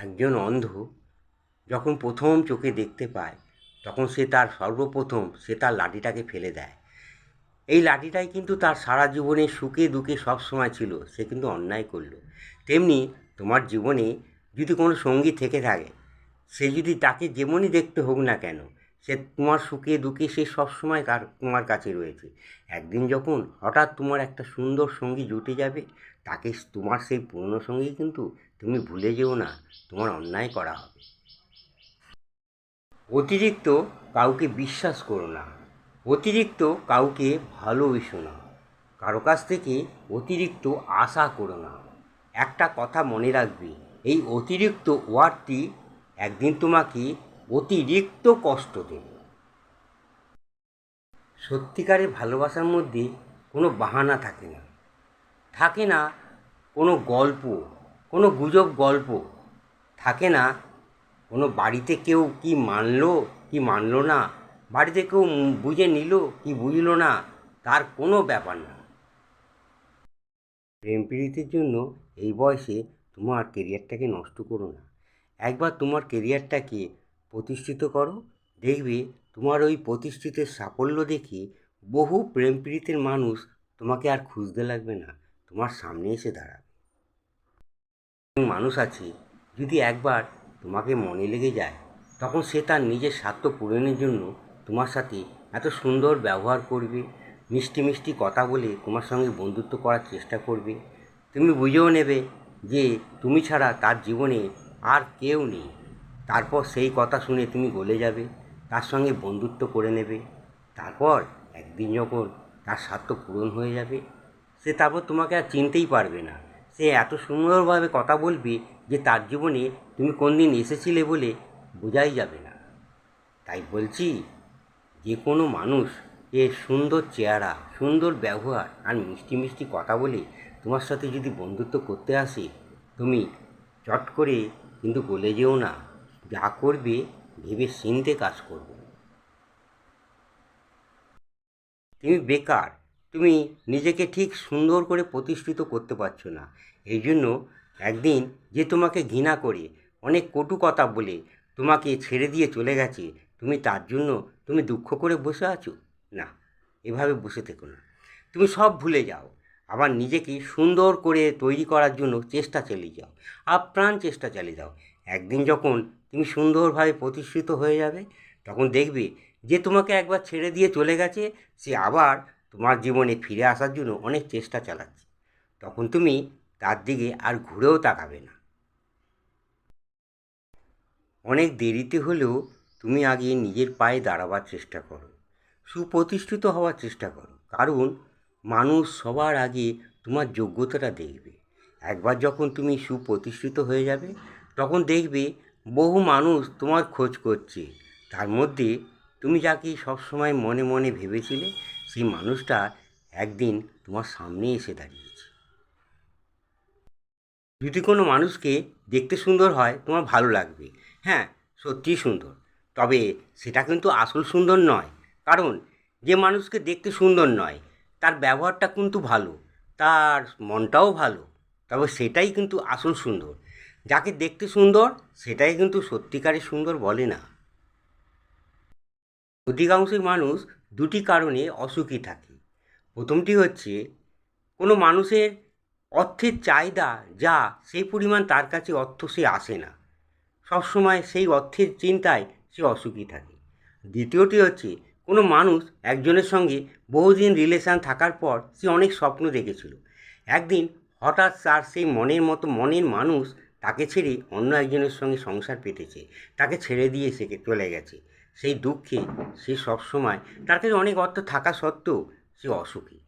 একজন অন্ধ যখন প্রথম চোখে দেখতে পায়, তখন সে তার সর্বপ্রথম সে তার লাঠিটাকে ফেলে দেয়। এই লাঠিটাই কিন্তু তার সারা জীবনে সুখে দুঃখে সবসময় ছিল, সে কিন্তু অন্যায় করল। তেমনি তোমার জীবনে যদি কোনো সঙ্গী থেকে থাকে, সে যদি তাকে যেমনই দেখতে হোক না কেন সে তোমার সুখে দুঃখে সে সবসময় তার তোমার কাছে রয়েছে। একদিন যখন হঠাৎ তোমার একটা সুন্দর সঙ্গী জুটে যাবে, তাকে তোমার সেই পুরনো সঙ্গী কিন্তু তুমি ভুলে যেও না, তোমার অন্যায় করা হবে। অতিরিক্ত কাউকে বিশ্বাস করো না। অতিরিক্ত কাউকে ভালোবেসো না। কারও কাছ থেকে অতিরিক্ত আশা করো না। একটা কথা মনে রাখবে, এই অতিরিক্ত ওয়ার্ডটি একদিন তোমাকে অতিরিক্ত কষ্ট দেব। সত্যিকারের ভালোবাসার মধ্যে কোনো বাহানা থাকে না। থাকে না কোনো গল্প, কোনো গুজব গল্প। থাকে না কোনো বাড়িতে কেউ কি মানলো কি মানলো না, বাড়িতে কেউ বুঝে নিল, কি বুঝলো না, তার কোনো ব্যাপার না। প্রেম প্রীতির জন্য এই বয়সে তোমার কেরিয়ারটাকে নষ্ট করো না। একবার তোমার কেরিয়ারটাকে প্রতিষ্ঠিত করো। দেখবে তোমার ওই প্রতিষ্ঠিতের সাফল্য দেখে বহু প্রেম প্রীতির মানুষ তোমাকে আর খুঁজতে লাগবে না। তোমার সামনে এসে দাঁড়াবে। মানুষ আছে, যদি একবার তোমাকে মনে লেগে যায়, তখন সে তার নিজের স্বার্থ পূরণের জন্য তোমার সাথে এত সুন্দর ব্যবহার করবে, মিষ্টি মিষ্টি কথা বলে তোমার সঙ্গে বন্ধুত্ব করার চেষ্টা করবে। তুমি বুঝেও নেবে যে তুমি ছাড়া তার জীবনে আর কেউ নেই। তারপর সেই কথা শুনে তুমি গলে যাবে, তার সঙ্গে বন্ধুত্ব করে নেবে। তারপর একদিন যখন তার স্বার্থ পূরণ হয়ে যাবে, সে তারপর তোমাকে আর চিনতেই পারবে না। সে এত সুন্দরভাবে কথা বলবে যে তার জীবনে তুমি কোন দিন এসেছিলে বলে বোঝাই যাবে না। তাই বলছি, যে কোনো মানুষ এর সুন্দর চেহারা, সুন্দর ব্যবহার আর মিষ্টি মিষ্টি কথা বলে তোমার সাথে যদি বন্ধুত্ব করতে আসে, তুমি চট করে কিন্তু বলে যেও না। যা করবে ভেবে চিনতে কাজ করবে। তুমি বেকার, তুমি নিজেকে ঠিক সুন্দর করে প্রতিষ্ঠিত করতে পারছ না। এই জন্য একদিন যে তোমাকে ঘৃণা করে, অনেক কটু কথা বলে তোমাকে ছেড়ে দিয়ে চলে গেছে, তুমি তার জন্য তুমি দুঃখ করে বসে আছো? না, এভাবে বসে থেকো না। তুমি সব ভুলে যাও। আবার নিজেকে সুন্দর করে তৈরি করার জন্য চেষ্টা চালিয়ে যাও। আপ্রাণ চেষ্টা চালিয়ে যাও। একদিন যখন তুমি সুন্দরভাবে প্রতিষ্ঠিত হয়ে যাবে, তখন দেখবে যে তোমাকে একবার ছেড়ে দিয়ে চলে গেছে, সে আবার তোমার জীবনে ফিরে আসার জন্য অনেক চেষ্টা চালাচ্ছে। তখন তুমি তার দিকে আর ঘুরেও তাকাবে না। অনেক দেরিতে হলেও তুমি আগে নিজের পায়ে দাঁড়াবার চেষ্টা করো, সুপ্রতিষ্ঠিত হওয়ার চেষ্টা করো, কারণ মানুষ সবার আগে তোমার যোগ্যতাটা দেখবে। একবার যখন তুমি সুপ্রতিষ্ঠিত হয়ে যাবে, তখন দেখবে বহু মানুষ তোমার খোঁজ করছে। তার মধ্যে তুমি যাকে সবসময় মনে মনে ভেবেছিলে, সেই মানুষটা একদিন তোমার সামনে এসে দাঁড়িয়েছে। যদি কোনো মানুষকে দেখতে সুন্দর হয়, তোমার ভালো লাগবে। হ্যাঁ সত্যিই সুন্দর। তবে সেটা কিন্তু আসল সুন্দর নয়। কারণ যে মানুষকে দেখতে সুন্দর নয়, তার ব্যবহারটা কিন্তু ভালো, তার মনটাও ভালো, তবে সেটাই কিন্তু আসল সুন্দর। যাকে দেখতে সুন্দর, সেটাই কিন্তু সত্যিকারের সুন্দর বলে না। অধিকাংশের মানুষ দুটি কারণে অসুখী থাকে। প্রথমটি হচ্ছে, কোনো মানুষের অর্থের চাহিদা যা সেই পরিমাণ তার কাছে অর্থ সে আসে না। সবসময় সেই অর্থের চিন্তায় সে অসুখী থাকে। দ্বিতীয়টি হচ্ছে, কোনো মানুষ একজনের সঙ্গে বহুদিন রিলেশান থাকার পর সে অনেক স্বপ্ন দেখেছিল। একদিন হঠাৎ তার সেই মনের মতো মনের মানুষ তাকে ছেড়ে অন্য একজনের সঙ্গে সংসার পেতেছে, তাকে ছেড়ে দিয়ে সে চলে গেছে। সেই দুঃখে সে সবসময়, তার কাছে অনেক অর্থ থাকা সত্ত্বেও সে অসুখী।